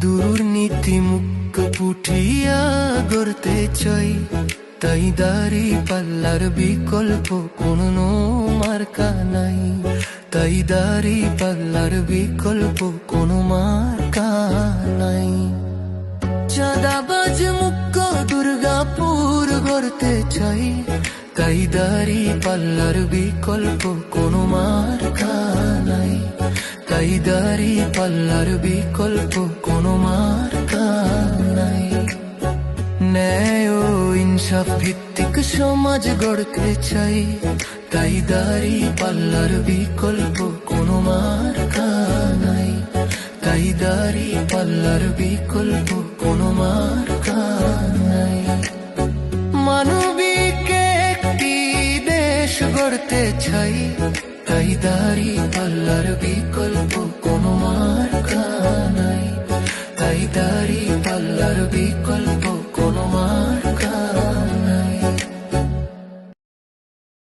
দুর্নীতি মুক্ত পুঠিয়া গড়তে চাই। তাই দাড়ি পাল্লার বিকল্প কোনো মার্কা নাই। তাই দাড়ি পাল্লার বিকল্প কোনো মার্কা নাই। চাঁদাবাজ মুক্ত দুর্গাপুর গড়তে চাই। তাই দাড়ি পাল্লার বিকল্প কোনো মার্কা নাই। তাই দাড়ি পাল্লার বিকল্প ইনসাফ ভিত্তিক সমাজ গড়তে চাই। তাই দাড়ি পাল্লার বিকল্প কোনো মার্কা নাই। তাই দাড়ি পাল্লার বিকল্প কোনো মার্কা নাই। মানবিক একটি দেশ গড়তে চাই। তাই দাড়ি পাল্লার বিকল্প কোনো মার্কা নাই। তাই দাড়ি পাল্লার বিকল্প